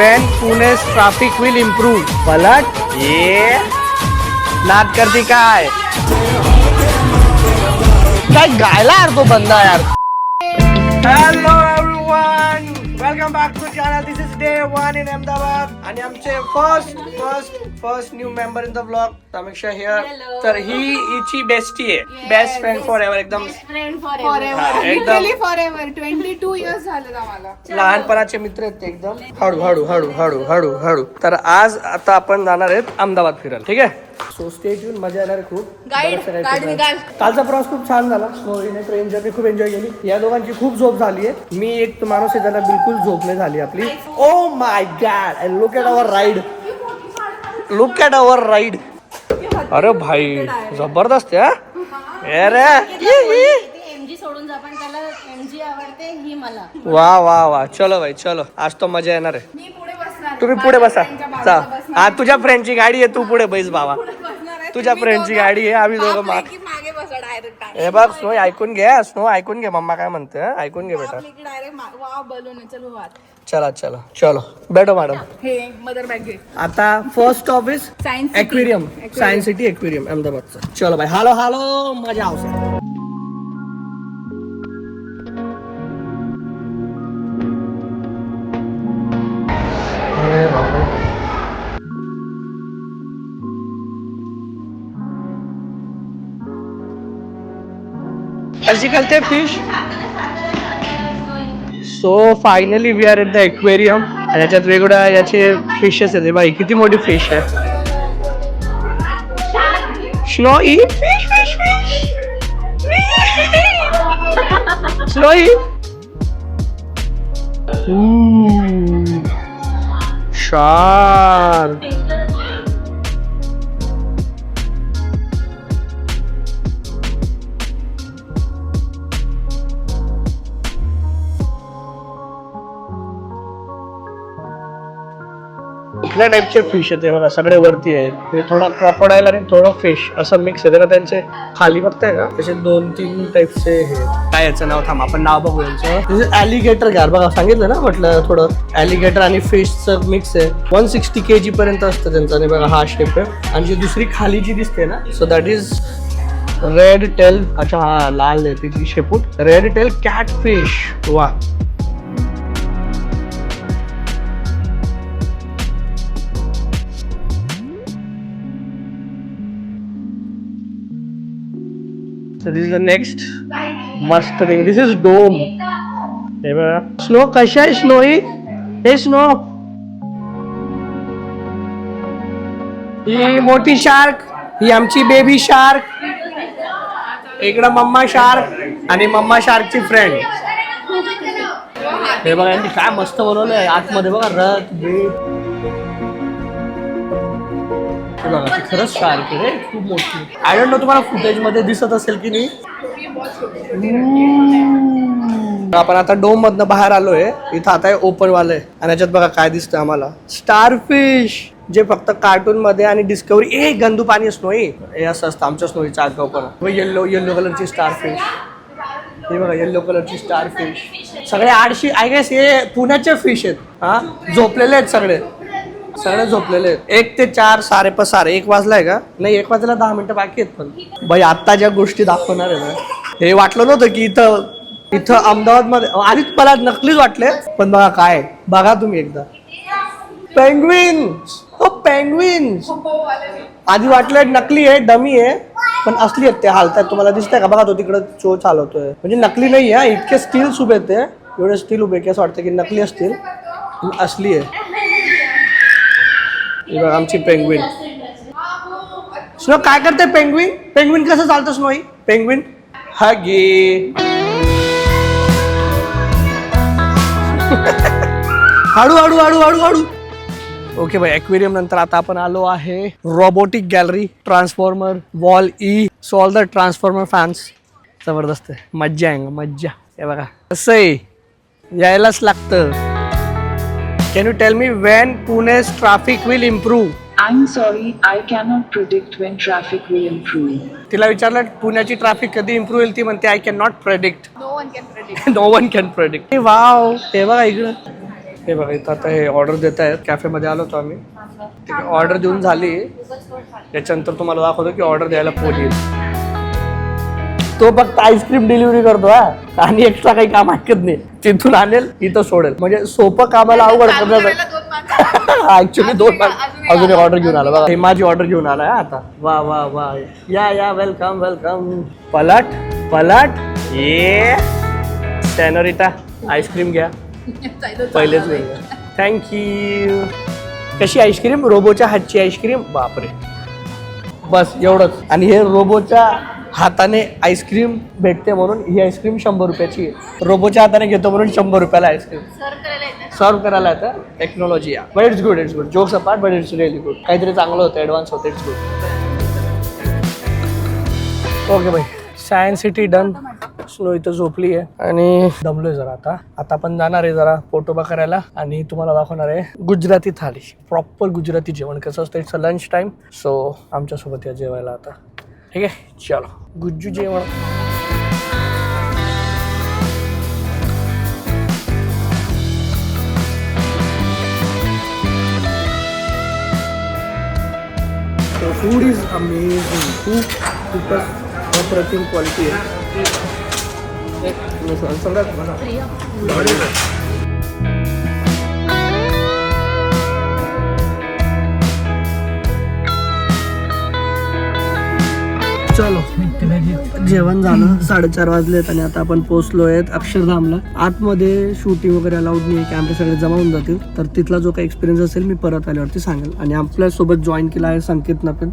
when Pune's traffic will improve. पलट ये नाद करती काय काय गायला यार तो बंदा यार। Hello welcome back to channel this is day one in Ahmedabad आणि आमचे first first first new member in the blog Samiksha here. तर ही हिची बेस्टी आहे. बेस्ट फ्रेंड फॉर एव्हर एकदम friend for. Literally two years झालेत आम्हाला. लहानपणाचे मित्र आहेत ते एकदम. हळू हळू हळू हळू हळू हळू. तर आज आता आपण जाणार आहेत अहमदाबाद फिरायला. ठीक आहे? सो स्टे ट्यून मजा येणार आहे खूप. कालचा प्रवास खूप छान झाला. स्नोईने ट्रेन जर्नी खूप एन्जॉय केली. या दोघांची खूप झोप झाली आहे. मी एक माणूस आहे ज्याला बिलकुल झोप नाही झाली आपली. Oh O my god look at our ride look at our ride अरे भाई जबरदस्त आहे हा? अरे एमजी सोडून जा पण त्याला एमजी आवडते ही मला. वा वा वा चलो भाई चलो. आज तो मजा येणार आहे. तुम्ही पुढे बसा. चा. हा तुझ्या फ्रेंडची गाडी आहे तू पुढे बैस बाबा. तुझ्या फ्रेंडची गाडी आहे आम्ही दोघं माग हे बघ स्नो ऐकून घे स्नो ऐकून घे मम्मा काय म्हणते? ऐकून घे बेटा. चलो चला चलो चलो. बैठो मॅडम आता first City. Aquarium. Science city aquarium अहमदाबादचं चलो भाई हॅलो हॅलो माझ्या हाऊस आहे कशी करते fish so finally we are in the aquarium आणि याच्यात वेगवेगळ्या याचे फिशेस आहेत हे। बाई किती मोठी फिश आहे Snowy fish fish fish Snowy shark कुठल्या टाईपचे फिश आहेत ते बघा सगळे वरती आहेत. हे थोडा क्रॉकोडाईल आणि थोडं फिश असं मिक्स आहे. त्याला त्यांचे खाली बघताय का? तसे दोन तीन टाईपचे हे. काय याचं नाव थांब आपण नाव बघू यांचं. ॲलिगेटर घ्या. बघा सांगितलं ना म्हटलं थोडं. ॲलिगेटर आणि फिशचं मिक्स आहे. वन सिक्स्टी के जी पर्यंत असतं त्यांचं. आणि बघा हा शेप आहे. आणि जी दुसरी खाली जी दिसते ना so that is red tail अच्छा हा लाल आहे तिची शेपूट रेड टेल कॅट फिश वा. So this is the next मस्त थिंग दिस इज डोम हे बघा स्नो कशा आहे स्नो ही हे स्नो ही मोठी शार्क ही आमची बेबी शार्क इकडं मम्मा शार्क आणि मम्मा शार्कची फ्रेंड हे बघा यांनी काय मस्त बनवलंय? आतमध्ये बघा रथ बीट. बघा खरंच शार्क रे खूप मोठी. आय डोंट नो तुम्हाला फुटेजमध्ये दिसत असेल की नाही. आपण आता डोम मधनं बाहेर आलोय. इथं आता ओपन वालंय. आणि याच्यात बघा काय दिसतं आम्हाला. स्टारफिश जे फक्त कार्टून मध्ये आणि डिस्कवरी ए गंदू पाणी स्नोई हे असं असतं आमच्या स्नोईचा आठ पण. येल्लो येल्लो कलरची स्टारफिश हे बघा येल्लो कलरची स्टारफिश सगळे आडशी आय गेस हे पुण्याचे फिश आहेत. हा? झोपलेले आहेत सगळे. सगळे झोपलेले आहेत. एक ते चार सारे प सारे. एक वाजलाय का? नाही एक वाजला दहा मिनिटं बाकी आहेत पण. बाई आत्ता ज्या गोष्टी दाखवणार आहे ना हे वाटलं नव्हतं की इथं इथं अहमदाबादमध्ये आधीच मला नकलीच वाटले पण बघा काय बघा तुम्ही एकदा. पेंग्विन हो पेंग्विन आधी वाटलं नकली आहे डमी आहे पण असली आहेत ते हालतात. तुम्हाला दिसतंय का? बघा तो तिकडं चो चालवतोय. म्हणजे नकली नाही आहे इतके स्टील उभे ते. एवढे स्टील उभे की असं वाटतं की नकली असतील असली आहे. हे बघा आमची पेंग्विन स्नो काय करते पेंग्विन पेंग्विन कसं चालतं स्नोई पेंग्विन हा गे हळू हळू हळू हळू हळू ओके भाई एक्वेरियम नंतर आता आपण आलो आहे. Robotic gallery transformer Wall E so all the transformer fans जबरदस्त आहे. मज्जा आहे मज्जा. हे बघा कसं आहे? यायलाच लागतं. Can you tell me when Pune's traffic will improve I'm sorry, I cannot predict when traffic will improve. तिला विचारलं पुण्याची ट्रॅफिक कधी इम्प्रूव्ह होईल? ती म्हणते I can not predict no one can predict no one can predict wow हे बघा इकडं. हे बघा इथं आता हे ऑर्डर देत आहेत. कॅफेमध्ये आलो होतो आम्ही. ठीक आहे ऑर्डर देऊन झाली. त्याच्यानंतर तुम्हाला दाखवतो की ऑर्डर द्यायला फोन येईल. तो फक्त आईस्क्रीम डिलिव्हरी करतो हा. आणि एक्स्ट्रा काही काम ऐकत नाही. तिथून आणेल इथं सोडेल. म्हणजे सोपं कामाला अवघड ऍक्च्युली दोन माणसं अजून ऑर्डर घेऊन आला. बघा हे माझी ऑर्डर घेऊन आला आता. वा वा वा. या या वेलकम वेलकम पलाट पलाट. ये. सॅनोरिटा आईस्क्रीम घ्या. पहिलेच नाही थँक्यू कशी आईस्क्रीम? रोबोच्या हातची आईस्क्रीम? बापरे. बस एवढंच. आणि हे रोबोच्या हाताने आईस्क्रीम भेटते म्हणून ही आईस्क्रीम शंभर रुपयाची आहे. रोबोच्या हाताने घेतो म्हणून शंभर रुपयाला आईस्क्रीम. सर्व करायला येतं. टेक्नॉलॉजी या. But it's good it's good jokes apart but it's really good काहीतरी चांगलं होतं ॲडव्हान्स होतं इट्स गुड ओके भाई सायन्स सिटी डन स्नो इथं झोपली आहे. आणि दमलोय जरा आता. आता आपण जाणार आहे जरा पोटोबा करायला. आणि तुम्हाला दाखवणार आहे गुजराती थाळी प्रॉपर गुजराती जेवण. कसं असतं इट्स लंच टाइम सो आमच्यासोबत या जेवायला आता. ठीक आहे चलो। गुज्जू जेवण फूड इज अमेझिंग खूप खूपच अप्रतिम क्वालिटी आहे सगळ्यात चलो जेवण झालं साडेचार वाजलेत आणि आता आपण पोहोचलो आहेत अक्षरधामला. आतमध्ये शूटिंग वगैरे अलाउड नाही कॅमेरे सगळे जमा होऊन जातील. तर तिथला जो काही एक्सपिरियन्स असेल मी परत आल्यावरती सांगेल. आणि आपल्यासोबत जॉईन केला आहे संकेत नपेन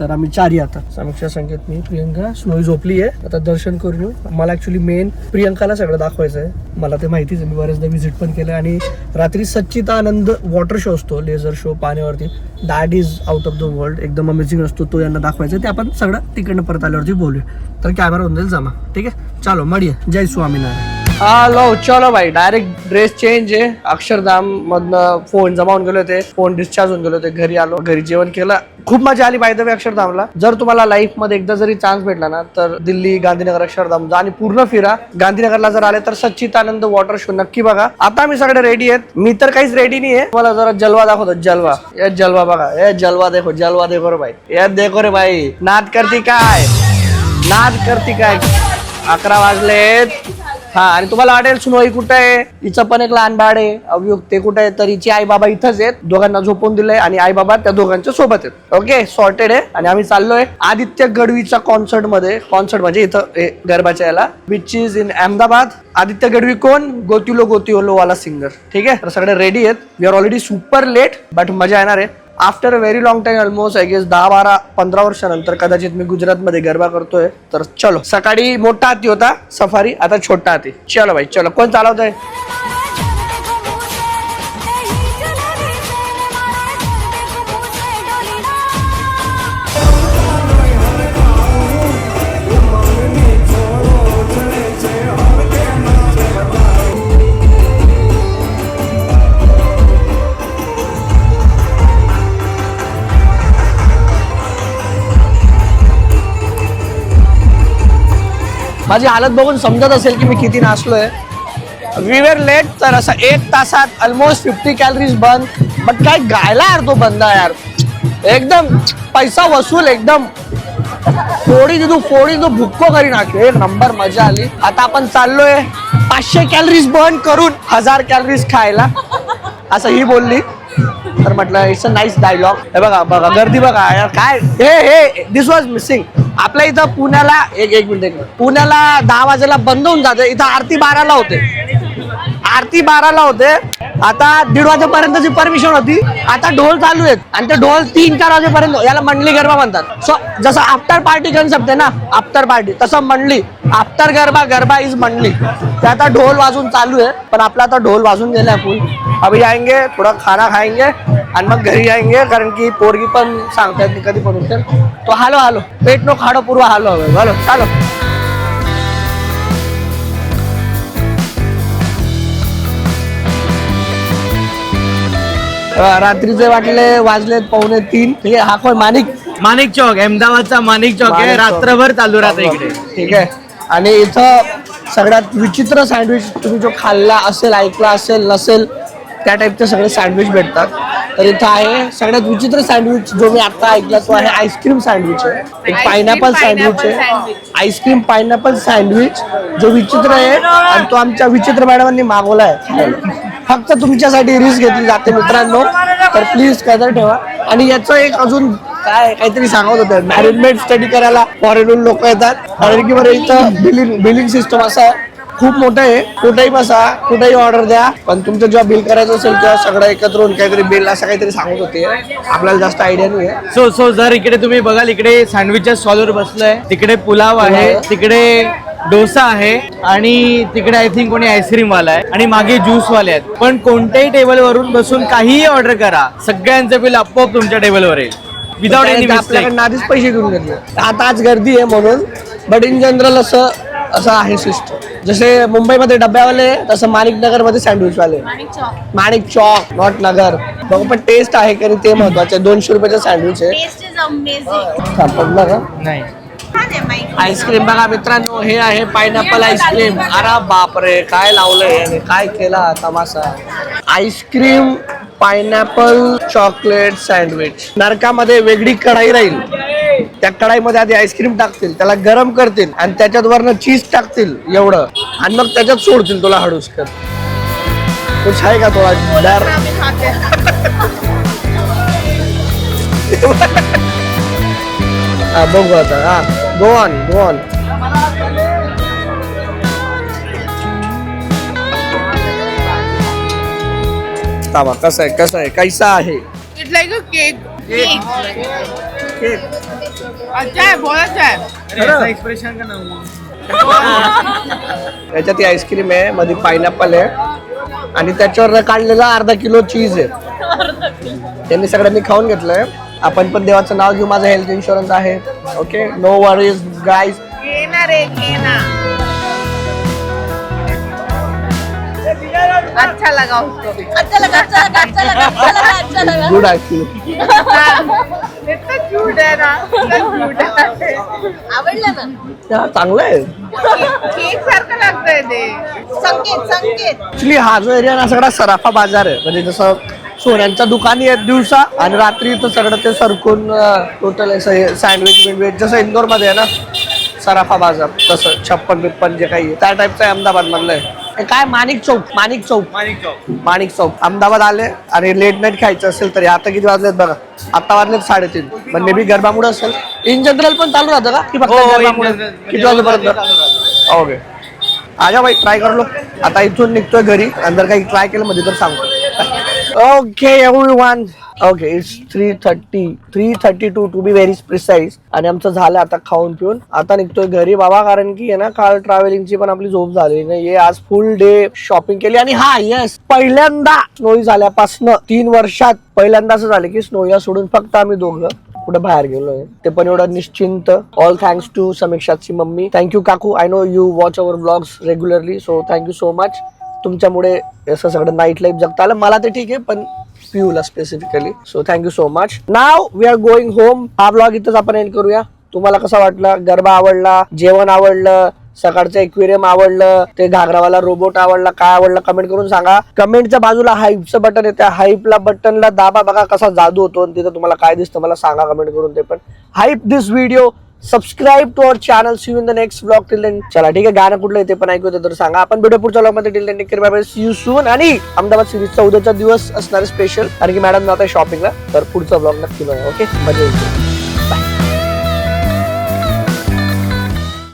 तर आम्ही चारही आता. समीक्षा संकेत मी प्रियंका स्नोई झोपली आहे आता दर्शन करून येऊ. मला ऍक्च्युली मेन प्रियंकाला सगळं दाखवायचं आहे मला ते माहितीच आहे. मी बऱ्याचदा व्हिजिट पण केलं आणि रात्री सच्चिता आनंद वॉटर शो असतो. लेझर शो पाण्यावरती. That is out of the world एकदम अमेझिंग असतो. तो यांना दाखवायचा आहे. ते आपण सगळं तिकडनं परत आल्यावरती बोलूया. तर कॅमेरा होऊन जाईल जमा. ठीक आहे? चालो मडिया. जय स्वामीनारायण. हॅलो चलो भाई. डायरेक्ट ड्रेस चेंज आहे. अक्षरधाम मधनं फोन जमा होऊन गेले होते. फोन डिस्चार्ज होऊन गेले होते. घरी आलो. घरी जेवण केलं. खूप मजा आली बाय वे अक्षरधामला. जर तुम्हाला लाईफमध्ये एकदा जरी चान्स भेटला ना तर दिल्ली गांधीनगर अक्षरधाम जा आणि पूर्ण फिरा. गांधीनगरला जर आले तर सच्चितानंद वॉटर शो नक्की बघा. आता मी सगळे रेडी आहेत. मी तर काहीच रेडी नाही आहे मला जरा जलवा दाखवतो. जलवा. ये जलवा बघा. ए जलवा देखो जलवा देखो रे भाई. ये देखो रे भाई. नाद करती काय? नाद करती काय? अकरा वाजलेत. हा आणि तुम्हाला वाटेल सुनोई कुठे आहे? हिचं पण एक लहान बाळ आहे अवयुग ते कुठे आहे? तर हिची आई बाबा इथंच आहेत. दोघांना झोपून दिलंय आणि आई बाबा त्या दोघांच्या सोबत आहेत. ओके सॉर्टेड आहे. आणि आम्ही चाललोय आदित्य गडवीच्या कॉन्सर्टमध्ये. कॉन्सर्ट म्हणजे इथं गरबाच्या याला. Which is in Ahmedabad Aditya Gadhvi कोण? गोतिलो गोतिलो वाला सिंगर ठीक आहे? तर सगळे रेडी आहेत. We are already super late but मजा येणार आहे. After a very long time almost I guess दहा बारा पंधरा वर्षानंतर कदाचित मी गुजरातमध्ये गरबा करतोय. तर चलो सकाळी मोठा हाती होता सफारी आता छोटा हाती. चलो भाई चलो. कोण चालवतंय? माझी हालत बघून समजत असेल की मी किती नाचलोय. वी वेर लेट तर असं एक तासात ऑलमोस्ट फिफ्टी कॅलरीज बंद बट काय गायला यार तो बंदा यार. एकदम पैसा वसूल एकदम. फोडी दिदू फोडी दिदू भुक्को करी नाख्यो एक नंबर मजा आली. आता आपण चाललोय पाचशे कॅलरीज बर्न करून हजार कॅलरीज खायला. असं ही बोलली. तर म्हटलं इट्स अ नाईस डायलॉग हे बघा बघा गर्दी बघा यार. काय? हे हे दिस वॉज मिसिंग आपल्या इथं पुण्याला एक एक मिनिट पुण्याला दहा वाजेला बंद होऊन जाते. इथं आरती बाराला होते. आरती बाराला होते. आता दीड वाजेपर्यंतची परमिशन होती. आता ढोल चालू आहेत. आणि ते ढोल तीन चार वाजेपर्यंत याला मंडली गरबा म्हणतात. सो जसं आफ्टर पार्टी कन्सेप्ट आहे ना आफ्टर पार्टी तसं मंडली. आफ्टर गरबा गरबा इज मंडली. ते आता ढोल वाजून चालू आहे. पण आपला आता ढोल वाजून गेलाय फुल अभी जाएंगे थोडा खाना खाएंगे. आणि मग घरी जाएंगे कारण की पोरगी पण सांगतायत मी कधी पण उठेल तो हालो हालो. पेट नो खाडो पूर्व हालो हवे. हालो चालो. रात्रीचे वाटले वाजलेत पावणे तीन. ठीक आहे हा कोण? माणिक. माणिक चौक अहमदाबादचा माणिक चौक आहे. माणिक चौक. रात्रभर चालू राहतं इकडे. ठीक आहे. आणि इथं सगळ्यात विचित्र सँडविच तुम्ही जो खाल्ला असेल ऐकला असेल नसेल त्या टाईपचे सगळे सँडविच भेटतात. तर इथं आहे सगळ्यात विचित्र सँडविच जो मी आता ऐकला तो आहे आईस्क्रीम सँडविच. आहे एक पायनॅपल सँडविच आहे. आईस्क्रीम पायनॅपल सँडविच जो विचित्र आहे आणि तो आमच्या विचित्र मॅडमांनी मागवला आहे. फक्त तुमच्यासाठी रिस्क घेतली जाते मित्रांनो तर प्लीज कदर ठेवा. आणि याचं एक अजून काय काहीतरी सांगत होतं. मॅनेजमेंट स्टडी करायला फॉरेनहून लोक येतात. कारण की बरं इथं बिलिंग बिलिंग सिस्टम असं आहे. खूप मोठं आहे. कुठेही बसा कुठेही ऑर्डर द्या. पण तुमचं जेव्हा बिल करायचं असेल तेव्हा सगळं एकत्र होऊन काहीतरी बिल असं काहीतरी सांगत होते. आपल्याला जास्त आयडिया नाही आहे सो सो जर इकडे तुम्ही बघाल इकडे सँडविचच्या स्टॉलवर बसलोय. तिकडे पुलाव आहे तिकडे डोसा आहे आणि तिकडे आय थिंक कोणी आईस्क्रीम वाला आहे आणि मागे ज्यूस वाले आहेत. पण कोणत्याही टेबल वरून बसून काहीही ऑर्डर करा. सगळ्यांचं बिल आपोआप तुमच्या टेबलवर येईल. विदाउट एनी आपल्याकडनं आधीच पैसे घेऊन घेतले. आता आज गर्दी आहे म्हणून बट इन जनरल असं असं आहे सिस्टम. जसे मुंबईमध्ये डब्यावाले तसं माणिक नगरमध्ये सँडविच वाले आणि चॉक. माणिक चौक नॉट नगर. बघ पण टेस्ट आहे कारण ते महत्त्वाचे दोनशे रुपयाचं सँडविच आहे. टेस्ट इज अमेझिंग सापडलं का? नाही. आईस्क्रीम बघा मित्रांनो हे आहे पायनॅपल आईस्क्रीम अरे बापरे काय लावलंय काय केला तमाशा? Ice cream pineapple chocolate sandwich नरकामध्ये वेगळी कढाई राहील. त्या कढाईमध्ये आधी आईस्क्रीम टाकतील त्याला गरम करतील आणि त्याच्यात वरनं चीज टाकतील एवढं. आणि मग त्याच्यात सोडतील तुला हडूसकर कुछ आहे का थोडा डर आम्ही खाते हा बघू आता. हा गो ऑन गो ऑन थांबा कसं आहे कसं आहे? कैसा आहे? It's like a cake cake cake अच्छा आहे बहुत अच्छा आहे एक्सप्रेशन का नाव? याच्यात ही आईस्क्रीम आहे मध्ये पायनॅपल आहे. आणि त्याच्यावर काढलेला अर्धा किलो चीज आहे. त्यांनी सगळ्यांनी खाऊन घेतलंय. आपण पण देवाचं नाव घेऊ माझं हेल्थ इन्शुरन्स आहे. ओके नो वरीज गाईज घे ना रे घे ना अच्छा लगा उसको भी अच्छा लगा अच्छा लगा अच्छा लगा अच्छा लगा अच्छा लगा. गुड ऍक्च्युली है ना. इतना क्यूट है आवडलं ना? चांगलं आहे. केक सारखं लागतंय ते. संकेत संकेत. ऍक्च्युली हा जो एरिया ना सगळा सराफा बाजार आहे. म्हणजे जसं सोन्यांच्या दुकानी आहेत दिवसा आणि रात्री तर सगळं ते सरकून टोटल असं सँडविच बिंडविच जसं इंदोरमध्ये आहे ना सराफा बाजार तसं छप्पन बिप्पन जे काही आहे, त्या टाईपचं आहे अहमदाबाद मधलं आहे. काय माणिक चौक माणिक चौक. माणिक चौक. अहमदाबाद आले आणि लेट नाईट खायचं असेल तर आता किती वाजलेत बघा आता वाजलेत साडेतीन. पण मे बी गरबामुळे असेल. इन जनरल पण चालू राहतं का? की फक्त हो, in गरबामुळे general. किती वाजेपर्यंत? ओके आजा भाई ट्राय कर लो आता इथून निघतोय घरी. आणि जर काही ट्राय केलं मध्ये तर सांगतो. Okay everyone okay it's three thirty three thirty to to be very precise आणि आमचं झालं आता खाऊन पिऊन. आता निघतोय घरी बाबा कारण की आहे ना काल ट्रॅव्हलिंगची पण आपली झोप झाली. नाही आज फुल डे शॉपिंग केली. आणि हा येस पहिल्यांदा स्नोई झाल्यापासनं तीन वर्षात पहिल्यांदा असं झालं की स्नोया सोडून फक्त आम्ही दोघं कुठे बाहेर गेलोय. ते पण एवढं निश्चिंत. ऑल थँक्स टू समीक्षाची मम्मी. थँक्यू काकू. I know you watch our blogs regularly so thank you so much तुमच्यामुळे असं सगळं नाईट लाईफ जगता आलं. मला ते ठीक आहे पण पियूला specifically so thank you so much now we are going home हा ब्लॉग इथंच आपण एंड करूया. तुम्हाला कसा वाटला? गरबा आवडला? जेवण आवडलं? सकाळचं एक्वेरियम आवडलं? ते घागरावाला रोबोट आवडला? काय आवडलं? कमेंट करून सांगा. कमेंटच्या बाजूला हाईपचं बटन आहे त्या हाईपला बटनला दाबा बघा कसा जादू होतो आणि तिथं तुम्हाला काय दिसतं मला सांगा कमेंट करून ते पण. Hype this video subscribe to our channel see in the next blog till then चला ठीक आहे? गाणं कुठलं येते पण ऐकू तर सांगा. आपण भेटू पुढच्या ब्लॉगमध्ये till then take bye see you soon आणि अहमदाबाद सिरीज उद्याचा दिवस असणार स्पेशल कारण की मॅडम जात आहे शॉपिंगला तर पुढचा ब्लॉग नक्की बघा ओके मजा येईल.